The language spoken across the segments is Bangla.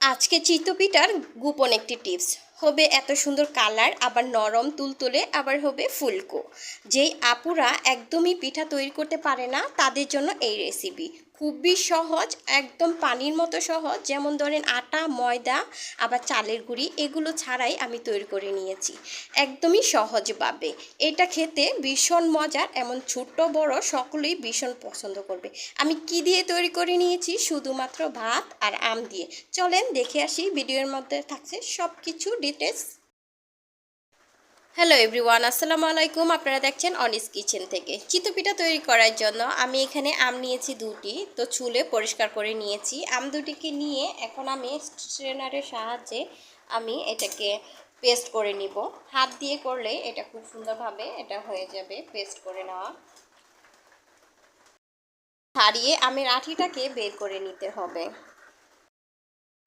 আজকে চিতপিঠার গোপন একটি টিপস। হবে এত সুন্দর কালার, আবার নরম তুলতুলে, আবার হবে ফুলকো। যেই আপুরা একদমই পিঠা তৈরি করতে পারে না, তাদের জন্য এই রেসিপি খুবই সহজ, একদম পানির মতো সহজ। যেমন ধরেন আটা, ময়দা, আবার চালের গুঁড়ি, এগুলো ছাড়াই আমি তৈরি করে নিয়েছি। একদমই সহজভাবে। এটা খেতে ভীষণ মজার, এমন ছোট্ট, বড় সকলেই ভীষণ পছন্দ করবে। আমি কি দিয়ে তৈরি করে নিয়েছি? শুধুমাত্র ভাত আর আম দিয়ে। চলেন দেখে আসি, ভিডিওর মধ্যে থাকছে সব কিছু ডিটেলস হ্যালো এভরিওয়ান আসসালামু আলাইকুম। আপনারা দেখছেন অনিস কিচেন থেকে। চিতপিঠা তৈরি করার জন্য আমি এখানে আম নিয়েছি দুটি, তো চুলে পরিষ্কার করে নিয়েছি। আম দুটিকে নিয়ে এখন আমি স্ট্রেনারের সাহায্যে আমি এটাকে পেস্ট করে নিব। হাত দিয়ে করলে এটা খুব সুন্দরভাবে এটা হয়ে যাবে, পেস্ট করে নেওয়া। ছাড়িয়ে আমের আঠিটাকে বের করে নিতে হবে।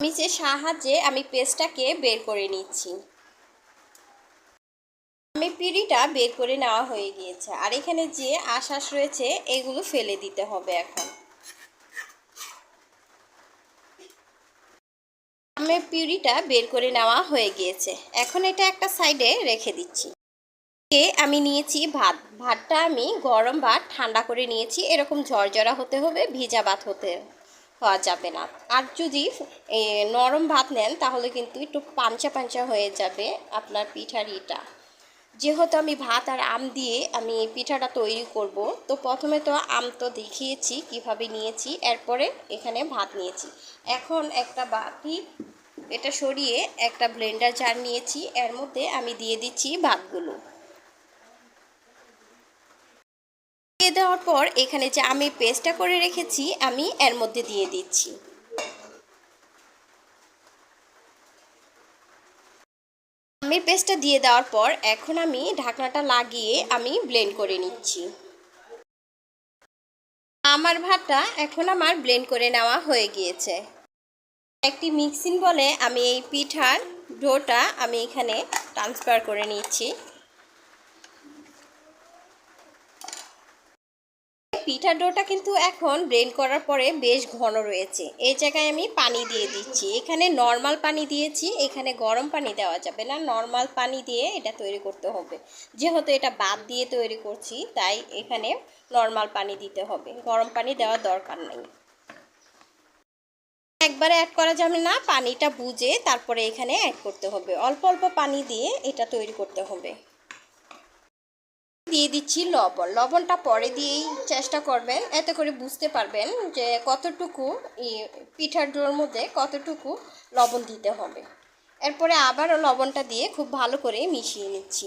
আমি যে সাহায্যে আমি পেস্টটাকে বের করে নিচ্ছি। আমি পিঁড়িটা বের করে নেওয়া হয়ে গিয়েছে। আর এখানে যে আশ্বাস রয়েছে, এগুলো ফেলে দিতে হবে এখন। আমি পিঁড়িটা বের করে নেওয়া হয়ে গিয়েছে। এখন এটা একটা সাইডে রেখে দিচ্ছি। আমি নিয়েছি ভাত। ভাতটা আমি গরম ভাত ঠান্ডা করে নিয়েছি। এরকম ঝরঝরা হতে হবে, ভিজা ভাত হতে হওয়া যাবে না। আর যদি নরম ভাত নেন, তাহলে কিন্তু একটু পাঞ্চা পাঞ্চা হয়ে যাবে আপনার পিঠার ইটা। যেহেতু আমি ভাত আর আম দিয়ে আমি পিঠাটা তৈরি করব, তো প্রথমে তো আম তো দেখিয়েছি, কীভাবে নিয়েছি, এরপরে এখানে ভাত নিয়েছি। এখন একটা বাটি, এটা সরিয়ে একটা ব্লেন্ডার জার নিয়েছি, এর মধ্যে আমি দিয়ে দিচ্ছি ভাতগুলো। দিয়ে দেওয়ার পর এখানে যে আমি পেস্টটা করে রেখেছি, আমি এর মধ্যে দিয়ে দিচ্ছি। আমের পেস্টটা দিয়ে দেওয়ার পর এখন আমি ঢাকনাটা লাগিয়ে আমি ব্লেন্ড করে নিচ্ছি। আমার ভাতটা এখন আমার ব্লেন্ড করে নেওয়া হয়ে গিয়েছে। একটি মিক্সিং বলে আমি এই পিঠার ডোটা আমি এখানে ট্রান্সফার করে নিচ্ছি। পিঠার ডোটা কিন্তু এখন ব্লেন্ড করার পরে বেশ ঘন রয়েছে। এই জায়গায় আমি পানি দিয়ে দিচ্ছি। এখানে নর্মাল পানি দিয়েছি, এখানে গরম পানি দেওয়া যাবে না। নর্মাল পানি দিয়ে এটা তৈরি করতে হবে। যেহেতু এটা বাদ দিয়ে তৈরি করছি, তাই এখানে নর্মাল পানি দিতে হবে। গরম পানি দেওয়ার দরকার নেই। একবারে অ্যাড করা যাবে না, পানিটা বুঝে তারপরে এখানে অ্যাড করতে হবে। অল্প অল্প পানি দিয়ে এটা তৈরি করতে হবে। দিয়ে দিচ্ছি লবণ। লবণটা পরে দিয়েই চেষ্টা করবেন। এতে করে বুঝতে পারবেন যে কতটুকু পিঠার ডোর মধ্যে কতটুকু লবণ দিতে হবে। এরপরে আবারও লবণটা দিয়ে খুব ভালো করে মিশিয়ে নিচ্ছি।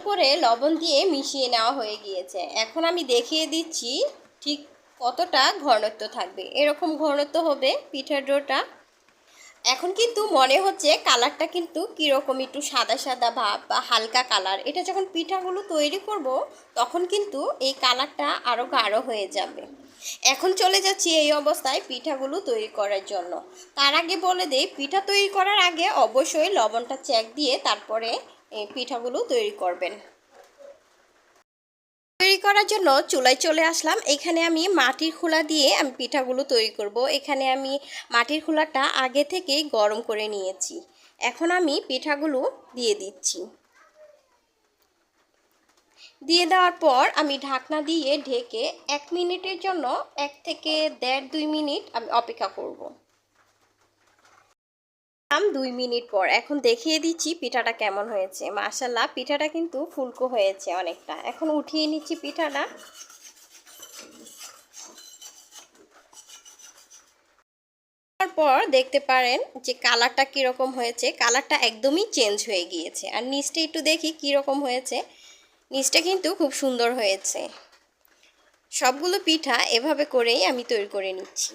করে লবণ দিয়ে মিশিয়ে নেওয়া হয়ে গিয়েছে। এখন আমি দেখিয়ে দিচ্ছি ঠিক কতটা ঘনত্ব থাকবে। এরকম ঘনত্ব হবে পিঠার ডোটা এখন কিন্তু মনে হচ্ছে কালারটা কিন্তু কীরকম একটু সাদা সাদা ভাব বা হালকা কালার। এটা যখন পিঠাগুলো তৈরি করব, তখন কিন্তু এই কালারটা আরও গাঢ় হয়ে যাবে। এখন চলে যাচ্ছি এই অবস্থায় পিঠাগুলো তৈরি করার জন্য। তার আগে বলে দেই, পিঠা তৈরি করার আগে অবশ্যই লবণটা চেক দিয়ে তারপরে পিঠাগুলো তৈরি করবেন। তৈরি করার জন্য চুলায় চলে আসলাম। এখানে আমি মাটির খোলা দিয়ে আমি পিঠাগুলো তৈরি করব। এখানে আমি মাটির খোলাটা আগে থেকেই গরম করে নিয়েছি। এখন আমি পিঠাগুলো দিয়ে দিচ্ছি। দিয়ে দেওয়ার পর আমি ঢাকনা দিয়ে ঢেকে এক মিনিটের জন্য, এক থেকে দেড় দুই মিনিট আমি অপেক্ষা করব। দুই মিনিট পর। এখন দেখিয়ে দিচ্ছি পিঠাটা কেমন হয়েছে। মাশাল্লাহ পিঠাটা কিন্তু ফুলকো হয়েছে অনেকটা। এখন উঠিয়ে নিচ্ছি পিঠাটা। পর দেখতে পারেন যে কালারটা কীরকম হয়েছে। কালারটা একদমই চেঞ্জ হয়ে গিয়েছে। আর নিচটা একটু দেখি কীরকম হয়েছে। নিচটা কিন্তু খুব সুন্দর হয়েছে। সবগুলো পিঠা এভাবে করেই আমি তৈরি করে নিচ্ছি।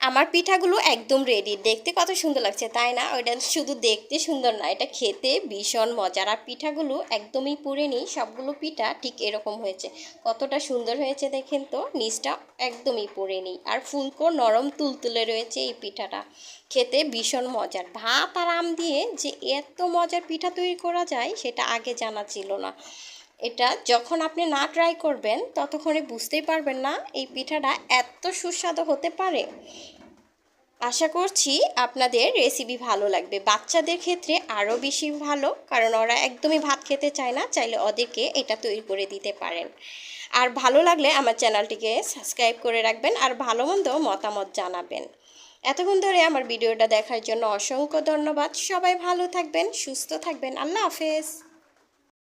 আমার পিঠাগুলো একদম রেডি দেখতে কত সুন্দর লাগছে, তাই না? ওইটা শুধু দেখতে সুন্দর না, এটা খেতে ভীষণ মজার। আর পিঠাগুলো একদমই পুড়ে নেই, সবগুলো পিঠা ঠিক এরকম হয়েছে। কতটা সুন্দর হয়েছে দেখেন তো, নিচটা একদমই পুড়ে নেই। আর ফুলকো নরম তুলতুলে রয়েছে এই পিঠাটা, খেতে ভীষণ মজার। ভাত আর আম দিয়ে যে এত মজার পিঠা তৈরি করা যায়, সেটা আগে জানা ছিল না। এটা যখন আপনি না ট্রাই করবেন, ততক্ষণে বুঝতেই পারবেন না এই পিঠাটা এত সুস্বাদু হতে পারে। আশা করছি আপনাদের রেসিপি ভালো লাগবে। বাচ্চাদের ক্ষেত্রে আরও বেশি ভালো, কারণ ওরা একদমই ভাত খেতে চায় না, চাইলে ওদেরকে এটা তৈরি করে দিতে পারেন। আর ভালো লাগলে আমার চ্যানেলটিকে সাবস্ক্রাইব করে রাখবেন আর ভালো মন্দ মতামত জানাবেন। এতক্ষণ ধরে আমার ভিডিওটা দেখার জন্য অসংখ্য ধন্যবাদ। সবাই ভালো থাকবেন, সুস্থ থাকবেন। আল্লাহ হাফেজ।